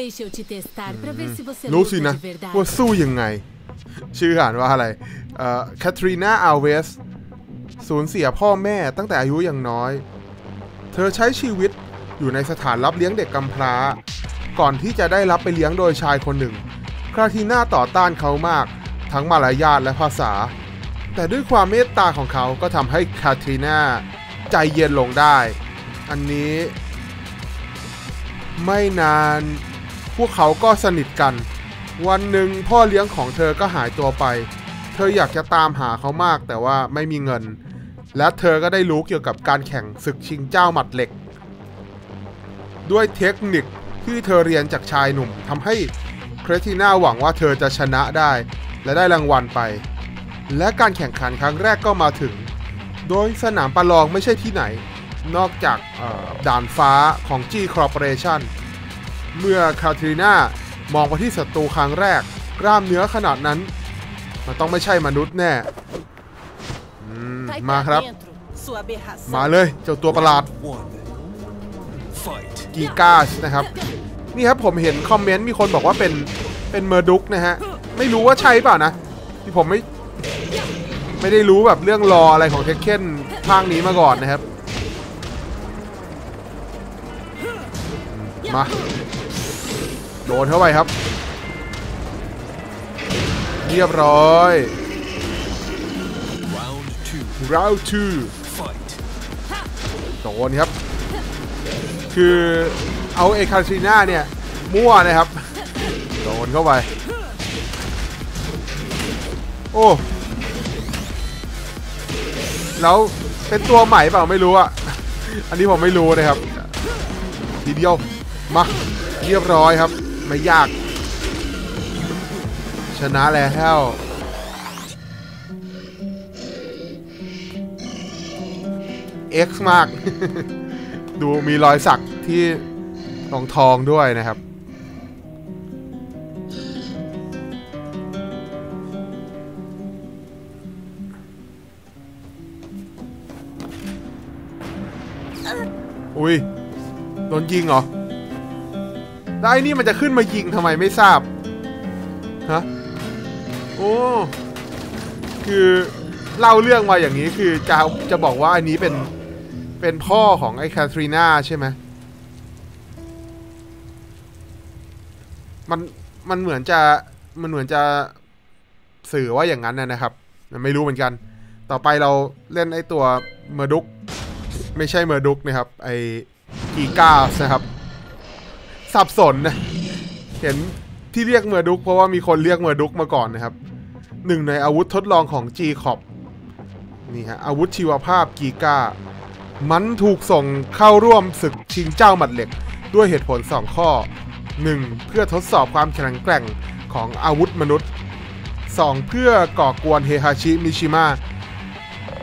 Deixa eu te testar pra ver se você รู้สิ luta นะ de verdade. ว่าสู้ยังไง ชื่ออ่านว่าอะไรเอ่อแคทรีนาอัลเวสสูญเสียพ่อแม่ตั้งแต่อายุยังน้อย เธอใช้ชีวิตอยู่ในสถานรับเลี้ยงเด็กกำพร้า ก่อนที่จะได้รับไปเลี้ยงโดยชายคนหนึ่งคราทีน่าต่อต้านเขามาก ทั้งมารยาทและภาษา แต่ด้วยความเมตตาของเขาก็ทำให้คาทรีนาใจเย็นลงได้ อันนี้ ไม่นาน พวกเขาก็สนิทกัน วันหนึ่งพ่อเลี้ยงของเธอก็หายตัวไป เธออยากจะตามหาเขามากแต่ว่าไม่มีเงิน และเธอก็ได้รู้เกี่ยวกับการแข่งศึกชิงเจ้าหมัดเหล็ก ด้วยเทคนิคที่เธอเรียนจากชายหนุ่มทำให้เครติน่าหวังว่าเธอจะชนะได้ และได้รางวัลไป และการแข่งขันครั้งแรกก็มาถึง โดยสนามประลองไม่ใช่ที่ไหน นอกจากด่านฟ้าของ G Corporation เมื่อคาทรีนามองไปที่ศัตรูครั้งแรก กล้ามเนื้อขนาดนั้น มันต้องไม่ใช่มนุษย์แน่อืม Cai มา pra ครับ dentro. Sua aberração. มาเลยเจ้าตัวประหลาด One. Fight. กีกาสนะครับ นี่ครับผมเห็นคอมเมนต์มีคนบอกว่าเป็นเป็นเมอร์ดุกนะฮะ ไม่รู้ว่าใช่เปล่านะที่ผมไม่ไม่ได้รู้แบบเรื่องรออะไรของเทคเคนภาคนี้มาก่อนนะครับ มา โดนเข้าไปครับ เรียบร้อย Round two. round two Fight. โดนครับ คือเอาเอคาทรีนาเนี่ย มั่วนะครับ โดนเข้าไป โอ้ แล้วเป็นตัวใหม่เปล่าไม่รู้อะอันนี้ผมไม่รู้นะครับ ทีเดียว มา เรียบร้อยครับ ไม่ยาก ชนะแล้ว X มาก ดูมีรอยสักที่ตรงทองด้วยนะครับ อุ้ยโดนยิงเหรอ แล้วไอ้นี่มันจะขึ้นมายิงทำไมไม่ทราบ ฮะ โอ้ คือเล่าเรื่องมาอย่างนี้คือจะจะบอกว่าอันนี้เป็น เป็นพ่อของไอ้แคทรีนาใช่ไหม มันมันเหมือนจะมันเหมือนจะสื่อว่าอย่างนั้นนะนะครับ ไม่รู้เหมือนกัน ต่อไปเราเล่นไอ้ตัวเมอร์ดุก ไม่ใช่เมอร์ดุกนะครับ ไอ้กีกาสนะครับ สับสนนะ เห็นที่เรียกเมอร์ดุกเพราะว่ามีคนเรียกเมอร์ดุกมาก่อนนะครับ หนึ่งในอาวุธทดลองของ G ขอบนี่ฮะอาวุธชีวภาพกีกามันถูกส่งเข้าร่วมศึกชิงเจ้าหมัดเหล็ก ด้วยเหตุผล 2 ข้อ 1. เพื่อทดสอบความแข็งแกร่งของอาวุธมนุษย์ 2. เพื่อก่อกวนเฮฮาชิมิชิมะ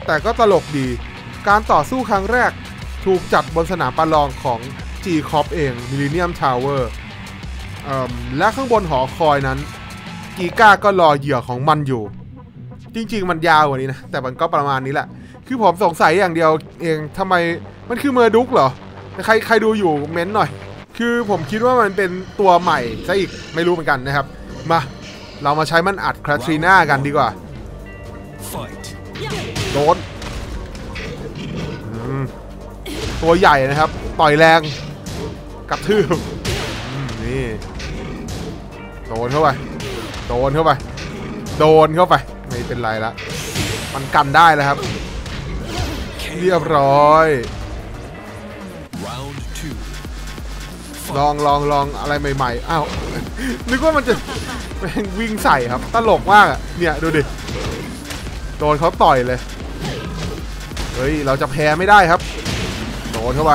แต่ก็ตลกดี การต่อสู้ครั้งแรกถูกจัดบนสนามประลองของ G c o p เอง Millennium Tower เอิ่มและข้างบนหอคอยนั้น กีก้าก็รอเหยื่อของมันอยู่ จริง ๆ มันยาวกว่านี้นะ แต่มันก็ประมาณนี้แหละ คือผมสงสัยอย่างเดียวเองทำไมมันคือเมอร์ดุกเหรอแต่ใครใครดูอยู่เม้นหน่อย คือผมคิดว่ามันเป็นตัวใหม่ซะอีกไม่รู้เหมือนกันนะครับ มา เรามาใช้มันอัดคราทรีน่ากันดีกว่า Fight. โดนอืมตัวใหญ่นะครับ ต่อยแรง กระทืบอืมนี่ โดนเข้าไป โดนเข้าไป โดนเข้าไป ไม่เป็นไรละ มันกันได้แล้วครับ เรียบร้อย Round two. ลองลองลองอะไรใหม่ๆ อ้าว นึกว่ามันจะแม่งวิ่งใส่ครับ ตลกมากอะเนี่ย ดูดิ โดนเขาต่อยเลย เฮ้ย เราจะแพ้ไม่ได้ครับ โดนเข้าไป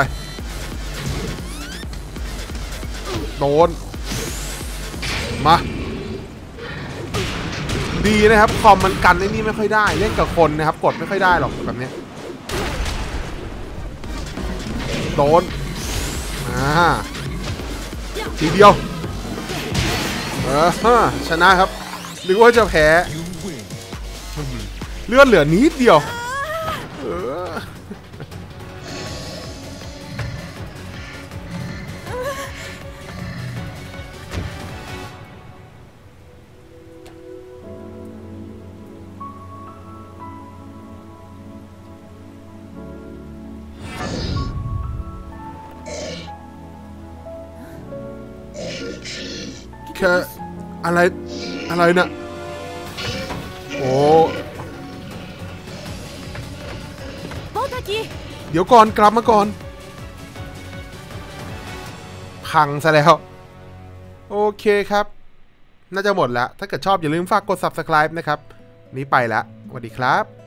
โดน มา ดีนะครับคอมมันกันไอ้นี่ไม่ค่อยได้ เล่นกับคนนะครับ กดไม่ค่อยได้หรอกแบบนี้ โดน อ่า ทีเดียว เออชนะครับ หรือว่าจะแพ้ เลือดเหลือนิดเดียว แค่อะไรอะไรนะโอ้เดี๋ยวก่อนกลับมาก่อน พังซะแล้ว โอเคครับ น่าจะหมดแล้ว ถ้าเกิดชอบอย่าลืมฝากกด subscribe นะครับ นี้ไปแล้วสวัสดีครับ